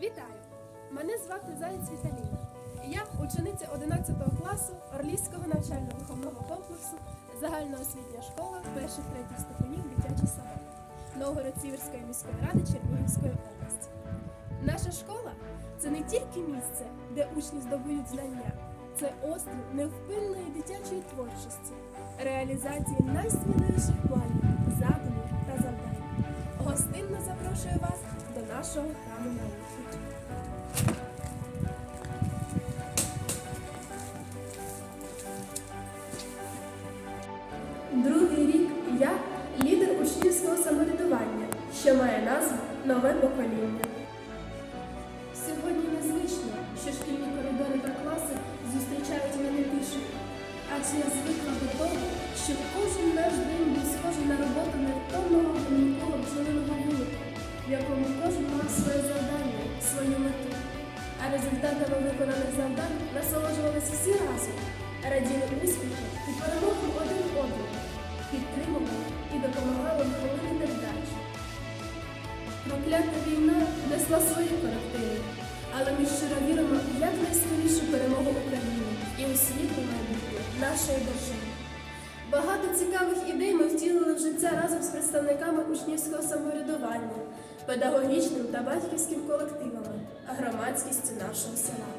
Вітаю! Мене звати Заєць Віталіна. Я учениця 11 класу Орлівського навчально-виховного комплексу Загальноосвітня школа перших третіх ступенів дитячий садок Новгород-Сіверської міської ради Чернігівської області. Наша школа це не тільки місце, де учні здобують знання, це острів невпинної дитячої творчості, реалізації найсміливіших планів, задумів та завдань. Гостинно запрошую вас до нашого храму науки. Нове покоління. Сьогодні незвично, що шкільні коридори та класи зустрічають мене тишею, адже я звикла до того, що кожен наш день був схожий на роботу невтомного гомінкого бджолиного вулику, в якому кожен мав своє завдання, свою мету. А результатами виконаних завдань насолоджувалися всі разом, раділи успіху і перемогам Проклята війна несла свої корективи, але ми щиро віримо в якнайскорішу перемогу України і у світле майбутнє нашої держави. Багато цікавих ідей ми втілили в життя разом з представниками учнівського самоврядування, педагогічним та батьківським колективами, громадськістю нашого села.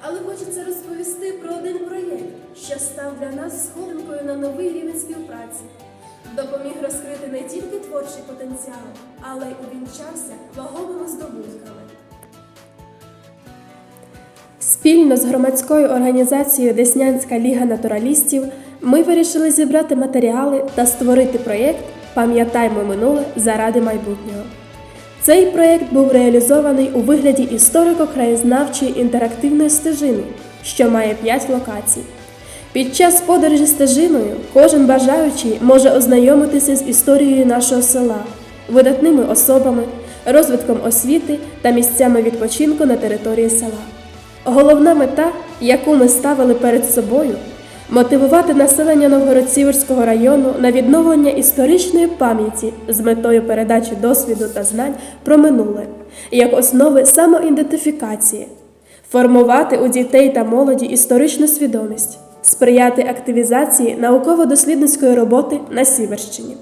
Але хочеться розповісти про один проєкт, що став для нас сходинкою на новий рівень співпраці. Допоміг розкрити не тільки творчий потенціал, але й увінчався вагомими здобутками. Спільно з громадською організацією Деснянська ліга натуралістів ми вирішили зібрати матеріали та створити проєкт Пам'ятаймо минуле заради майбутнього. Цей проєкт був реалізований у вигляді історико-краєзнавчої інтерактивної стежини, що має 5 локацій. Під час подорожі стежиною кожен бажаючий може ознайомитися з історією нашого села, видатними особами, розвитком освіти та місцями відпочинку на території села. Головна мета, яку ми ставили перед собою, мотивувати населення Новгород-Сіверського району на відновлення історичної пам'яті з метою передачі досвіду та знань про минуле як основи самоідентифікації, формувати у дітей та молоді історичну свідомість, сприяти активізації науково-дослідницької роботи на Сіверщині.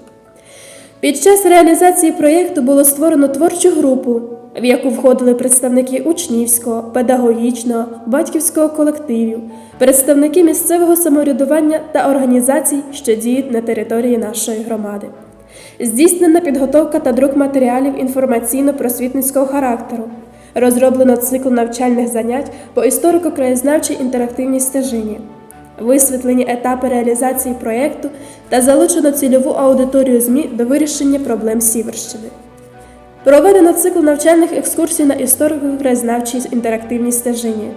Під час реалізації проєкту було створено творчу групу, в яку входили представники учнівського, педагогічного, батьківського колективів, представники місцевого самоврядування та організацій, що діють на території нашої громади. Здійснена підготовка та друк матеріалів інформаційно-просвітницького характеру. Розроблено цикл навчальних занять по історико-краєзнавчій інтерактивній стежині. Висвітлені етапи реалізації проєкту та залучено цільову аудиторію ЗМІ до вирішення проблем Сіверщини. Проведено цикл навчальних екскурсій на історико-краєзнавчій інтерактивній стежині.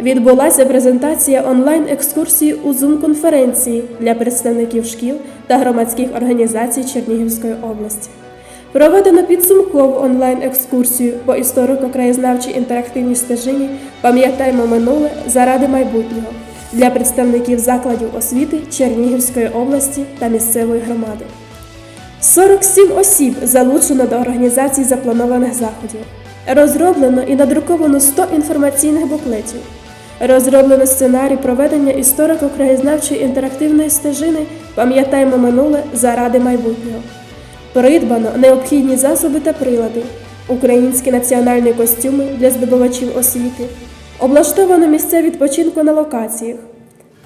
Відбулася презентація онлайн-екскурсії у Zoom-конференції для представників шкіл та громадських організацій Чернігівської області. Проведено підсумкову онлайн-екскурсію по історико-краєзнавчій інтерактивній стежині Пам'ятаймо минуле заради майбутнього для представників закладів освіти Чернігівської області та місцевої громади. 47 осіб залучено до організації запланованих заходів. Розроблено і надруковано 100 інформаційних буклетів. Розроблено сценарій проведення історико-краєзнавчої інтерактивної стежини Пам'ятаймо минуле заради майбутнього. Придбано необхідні засоби та прилади, українські національні костюми для здобувачів освіти, облаштовано місця відпочинку на локаціях.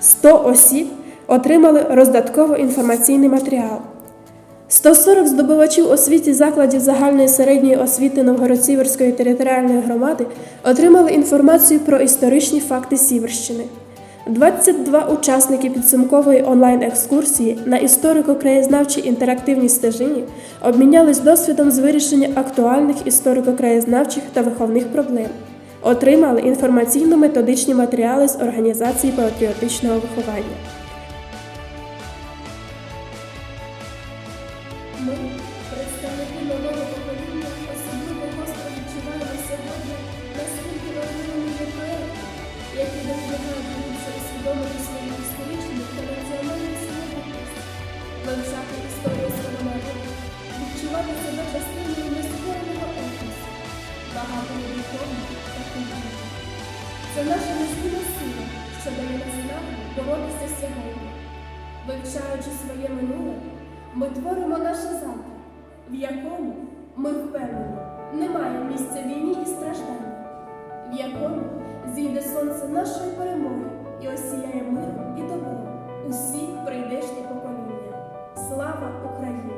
100 осіб отримали роздатково-інформаційний матеріал. 140 здобувачів освіти закладів загальної середньої освіти Новгород-Сіверської територіальної громади отримали інформацію про історичні факти Сіверщини. 22 учасники підсумкової онлайн-екскурсії на історико-краєзнавчій інтерактивній стежині обмінялись досвідом з вирішення актуальних історико-краєзнавчих та виховних проблем. Отримали інформаційно-методичні матеріали з організації патріотичного виховання. Ми, представники нового покоління, особливо гостро відчуваємо сьогодні, наскільки важливими є проекти, які допомагають усвідомити свою історичну та національну самобутність, вивчати історію частиною нескореного етносу. Багато людей це наша незмінна сила, що дає нас нагоду боротися сьогодні. Вивчаючи своє минуле, ми творимо наше завтра, в якому ми впевнені, немає місця війні і стражданню, в якому зійде сонце нашої перемоги і осіяє миром і добром усі прийдешні покоління. Слава Україні!